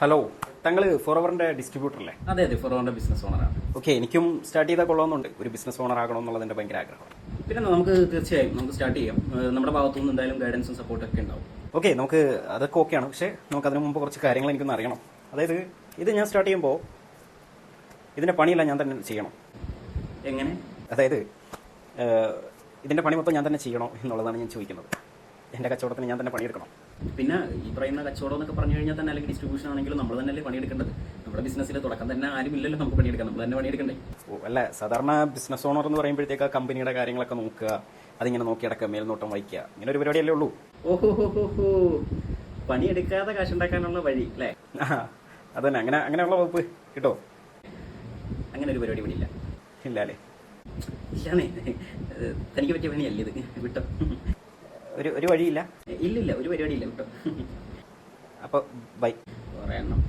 Hello താങ്കൾ ഫോറവറിന്റെ distributor അല്ലേ അതെ അതെ. ഫോറവറിന്റെ ബിസിനസ് ഓണറാണ്. ഓക്കെ എനിക്കും സ്റ്റാർട്ട് ചെയ്താൽ കൊള്ളാമെന്നുണ്ട് ഒരു ബിസിനസ് ഓണർ ആകണം എന്നുള്ളത് എന്റെ ഭയങ്കര ആഗ്രഹം പിന്നെ നമുക്ക് തീർച്ചയായും നമുക്ക് സ്റ്റാർട്ട് ചെയ്യാം. നമ്മുടെ ഭാഗത്തു നിന്ന് എന്തായാലും ഗൈഡൻസും സപ്പോർട്ടും ഒക്കെ ഉണ്ടാവും. ഓക്കെ നമുക്ക് അതൊക്കെ ഓക്കെയാണ് പക്ഷേ നമുക്ക് അതിനു മുമ്പ് കുറച്ച് കാര്യങ്ങൾ എനിക്കൊന്ന് അറിയണം. അതായത് ഇത് ഞാൻ സ്റ്റാർട്ട് ചെയ്യുമ്പോൾ ഇതിന്റെ പണിയെല്ലാം ഞാൻ തന്നെ ചെയ്യണം. എങ്ങനെ? അതായത് ഇതിന്റെ പണി മൊത്തം ഞാൻ തന്നെ ചെയ്യണോ എന്നുള്ളതാണ് ഞാൻ ചോദിക്കുന്നത്. എന്റെ കച്ചവടത്തിന് ഞാൻ തന്നെ പണിയെടുക്കണം. പിന്നെ ഈ പറയുന്ന കച്ചവടം എന്നൊക്കെ പറഞ്ഞു കഴിഞ്ഞാൽ തന്നെ അല്ലെങ്കിൽ ഡിസ്ട്രിബ്യൂഷൻ ആണെങ്കിലും നമ്മൾ തന്നെയല്ലേ പണിയെടുക്കേണ്ടത്. നമ്മുടെ ബിസിനസ്സിൽ തുടക്കം തന്നെ ആരും ഇല്ലല്ലോ നമുക്ക് പണിയെടുക്കാം നമ്മൾ തന്നെ പണിയെടുക്കണ്ടേ? അല്ല സാധാരണ ബിസിനസ് ഓണർ എന്ന് പറയുമ്പോഴത്തേക്ക് ആ കമ്പനിയുടെ കാര്യങ്ങളൊക്കെ നോക്കുക അതിങ്ങനെ നോക്കിയടക്കുക മേൽനോട്ടം വഹിക്കുക. ഇങ്ങനെ ഒരു പരിപാടിയല്ലേ ഉള്ളൂ. ഓഹോ ഹോ പണിയെടുക്കാതെ കാശുണ്ടാക്കാനുള്ള വഴി അല്ലേ? അത് അതന്നെ. അങ്ങനെ അങ്ങനെയുള്ള വകുപ്പ് കിട്ടോ? അങ്ങനെ ഒരു പരിപാടി ഇവിടെ ഇല്ല ഇല്ല അല്ലേ ഇല്ലാണേ തനിക്ക് പറ്റിയ പണിയല്ലേ ഇത്? വിട്ടോ. ഒരു ഒരു വഴിയില്ല. ഇല്ലില്ല ഒരു പരിപാടിയില്ല കേട്ടോ. അപ്പൊ അപ്പോൾ ബൈ. കുറേ എണ്ണം.